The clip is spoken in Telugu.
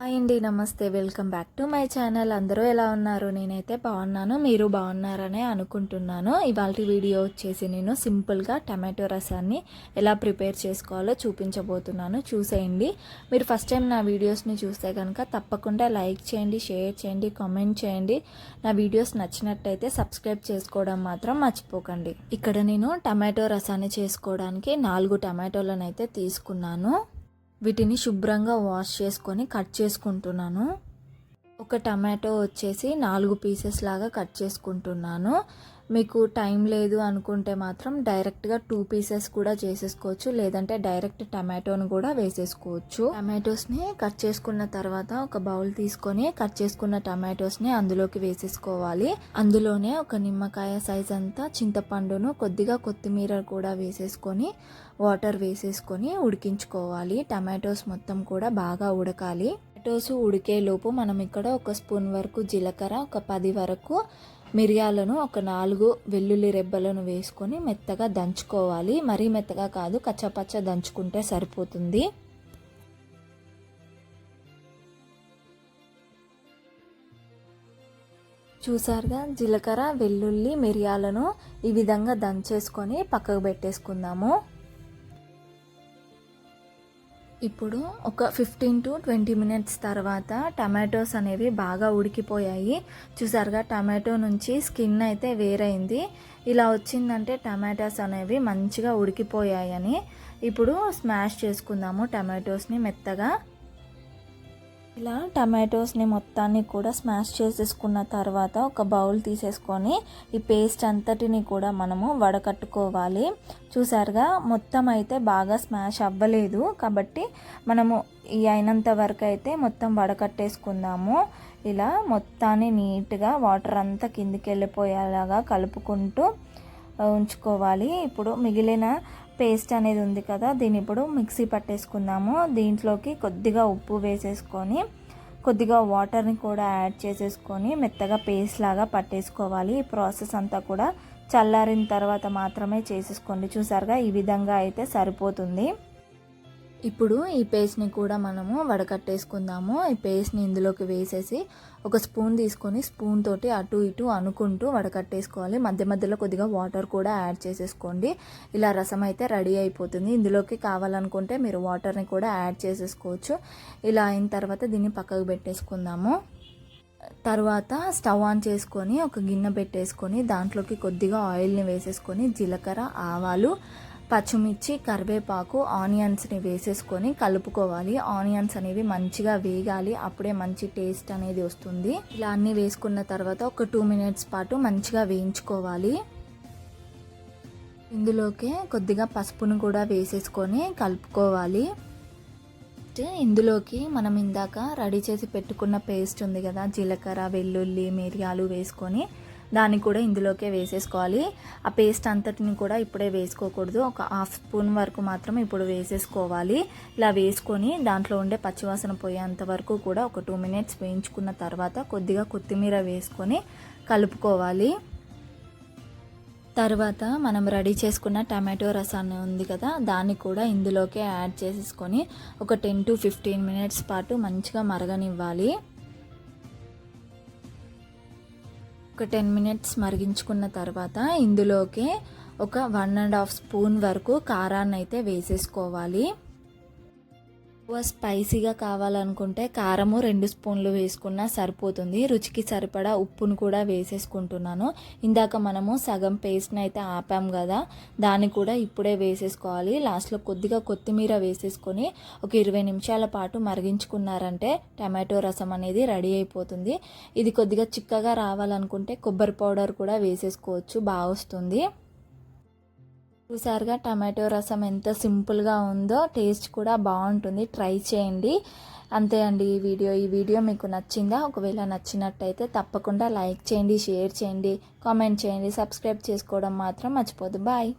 హాయ్ అండి నమస్తే. Welcome back to my channel. అందరూ ఎలా ఉన్నారు? నేనైతే బాగున్నాను మీరు బాగున్నారనే అనుకుంటున్నాను. ఇవాళ వీడియో వచ్చేసి నేను సింపుల్గా టమాటో రసాన్ని ఎలా ప్రిపేర్ చేసుకోవాలో చూపించబోతున్నాను. చూసేయండి. మీరు ఫస్ట్ టైం నా వీడియోస్ని చూస్తే కనుక తప్పకుండా లైక్ చేయండి షేర్ చేయండి కామెంట్ చేయండి. నా వీడియోస్ నచ్చినట్టయితే సబ్స్క్రైబ్ చేసుకోవడం మాత్రం మర్చిపోకండి. ఇక్కడ నేను టమాటో రసాన్ని చేసుకోవడానికి నాలుగు టమాటోలను అయితే తీసుకున్నాను. వీటిని శుభ్రంగా వాష్ చేసుకొని కట్ చేసుకుంటున్నాను. ఒక టమాటో వచ్చేసి నాలుగు పీసెస్ లాగా కట్ చేసుకుంటున్నాను. మీకు టైం లేదు అనుకుంటే మాత్రం డైరెక్ట్గా టూ పీసెస్ కూడా చేసేసుకోవచ్చు. లేదంటే డైరెక్ట్ టమాటోను కూడా వేసేసుకోవచ్చు. టమాటోస్ని కట్ చేసుకున్న తర్వాత ఒక బౌల్ తీసుకొని కట్ చేసుకున్న టమాటోస్ని అందులోకి వేసేసుకోవాలి. అందులోనే ఒక నిమ్మకాయ సైజ్ అంతా చింతపండును కొద్దిగా కొత్తిమీర కూడా వేసేసుకొని వాటర్ వేసేసుకొని ఉడికించుకోవాలి. టమాటోస్ మొత్తం కూడా బాగా ఉడకాలి. టమాటోస్ ఉడికేలోపు మనం ఇక్కడ ఒక స్పూన్ వరకు జీలకర్ర ఒక పది వరకు మిరియాలను ఒక నాలుగు వెల్లుల్లి రెబ్బలను వేసుకొని మెత్తగా దంచుకోవాలి. మరీ మెత్తగా కాదు కచ్చపచ్చ దంచుకుంటే సరిపోతుంది. చూసారుగా? జీలకర్ర వెల్లుల్లి మిరియాలను ఈ విధంగా దంచేసుకొని పక్కకు పెట్టేసుకుందాము. ఇప్పుడు ఒక ఫిఫ్టీన్ టు ట్వంటీ మినిట్స్ తర్వాత టమాటోస్ అనేవి బాగా ఉడికిపోయాయి. చూసారుగా టమాటో నుంచి స్కిన్ అయితే వేరైంది. ఇలా వచ్చిందంటే టమాటోస్ అనేవి మంచిగా ఉడికిపోయాయని. ఇప్పుడు స్మాష్ చేసుకుందాము టమాటోస్ని మెత్తగా. ఇలా టమాటోస్ని మొత్తాన్ని కూడా స్మాష్ చేసేసుకున్న తర్వాత ఒక బౌల్ తీసేసుకొని ఈ పేస్ట్ అంతటిని కూడా మనము వడకట్టుకోవాలి. చూసారుగా మొత్తం అయితే బాగా స్మాష్ అవ్వలేదు. కాబట్టి మనము ఈ అయినంత వరకు అయితే మొత్తం వడకట్టేసుకుందాము. ఇలా మొత్తాన్ని నీట్గా వాటర్ అంతా కిందికి వెళ్ళిపోయేలాగా కలుపుకుంటూ ఉంచుకోవాలి. ఇప్పుడు మిగిలిన పేస్ట్ అనేది ఉంది కదా దీన్ని ఇప్పుడు మిక్సీ పట్టేసుకుందాము. దీంట్లోకి కొద్దిగా ఉప్పు వేసేసుకొని కొద్దిగా వాటర్ని కూడా యాడ్ చేసేసుకొని మెత్తగా పేస్ట్ లాగా పట్టేసుకోవాలి. ఈ ప్రాసెస్ అంతా కూడా చల్లారిన తర్వాత మాత్రమే చేసేసుకోండి. చూసారుగా ఈ విధంగా అయితే సరిపోతుంది. ఇప్పుడు ఈ పేస్ట్ని కూడా మనము వడకట్టేసుకుందాము. ఈ పేస్ట్ని ఇందులోకి వేసేసి ఒక స్పూన్ తీసుకొని స్పూన్ తోటి అటు ఇటు అనుకుంటూ వడకట్టేసుకోవాలి. మధ్య మధ్యలో కొద్దిగా వాటర్ కూడా యాడ్ చేసేసుకోండి. ఇలా రసం అయితే రెడీ అయిపోతుంది. ఇందులోకి కావాలనుకుంటే మీరు వాటర్ని కూడా యాడ్ చేసేసుకోవచ్చు. ఇలా అయిన తర్వాత దీన్ని పక్కకు పెట్టేసుకుందాము. తర్వాత స్టవ్ ఆన్ చేసుకొని ఒక గిన్నె పెట్టేసుకొని దాంట్లోకి కొద్దిగా ఆయిల్ని వేసేసుకొని జీలకర్ర ఆవాలు పచ్చిమిర్చి కరివేపాకు ఆనియన్స్ని వేసేసుకొని కలుపుకోవాలి. ఆనియన్స్ అనేవి మంచిగా వేగాలి. అప్పుడే మంచి టేస్ట్ అనేది వస్తుంది. ఇలా అన్నీ వేసుకున్న తర్వాత ఒక టూ మినిట్స్ పాటు మంచిగా వేయించుకోవాలి. ఇందులోకి కొద్దిగా పసుపును కూడా వేసేసుకొని కలుపుకోవాలి. ఇందులోకి మనం ఇందాక రెడీ చేసి పెట్టుకున్న పేస్ట్ ఉంది కదా జీలకర్ర వెల్లుల్లి మిరియాలు వేసుకొని దాన్ని కూడా ఇందులోకే వేసేసుకోవాలి. ఆ పేస్ట్ అంతటిని కూడా ఇప్పుడే వేసుకోకూడదు. ఒక హాఫ్ స్పూన్ వరకు మాత్రం ఇప్పుడు వేసేసుకోవాలి. ఇలా వేసుకొని దాంట్లో ఉండే పచ్చివాసన పోయేంత వరకు కూడా ఒక టూ మినిట్స్ వేయించుకున్న తర్వాత కొద్దిగా కొత్తిమీర వేసుకొని కలుపుకోవాలి. తర్వాత మనం రెడీ చేసుకున్న టమాటో రసాన్ని ఉంది కదా దాన్ని కూడా ఇందులోకే యాడ్ చేసేసుకొని ఒక టెన్ టు ఫిఫ్టీన్ మినిట్స్ పాటు మంచిగా మరగనివ్వాలి. ఒక టెన్ మినిట్స్ మరిగించుకున్న తర్వాత ఇందులోకి ఒక వన్ అండ్ హాఫ్ స్పూన్ వరకు కారాన్ని అయితే వేసేసుకోవాలి. ఎక్కువ స్పైసీగా కావాలనుకుంటే కారము రెండు స్పూన్లు వేసుకున్నా సరిపోతుంది. రుచికి సరిపడా ఉప్పును కూడా వేసేసుకుంటున్నాను. ఇందాక మనము సగం పేస్ట్ని అయితే ఆపాం కదా దాన్ని కూడా ఇప్పుడే వేసేసుకోవాలి. లాస్ట్లో కొద్దిగా కొత్తిమీర వేసేసుకొని ఒక ఇరవై నిమిషాల పాటు మరిగించుకున్నారంటే టమాటో రసం అనేది రెడీ అయిపోతుంది. ఇది కొద్దిగా చిక్కగా రావాలనుకుంటే కొబ్బరి పౌడర్ కూడా వేసేసుకోవచ్చు. బాగా వస్తుంది. చూసారుగా టమాటో రసం ఎంత సింపుల్గా ఉందో టేస్ట్ కూడా బాగుంటుంది. ట్రై చేయండి. అంతే అండి ఈ వీడియో. ఈ వీడియో మీకు నచ్చిందా? ఒకవేళ నచ్చినట్టయితే తప్పకుండా లైక్ చేయండి షేర్ చేయండి కామెంట్ చేయండి సబ్స్క్రైబ్ చేసుకోవడం మాత్రం మర్చిపోదు. బాయ్.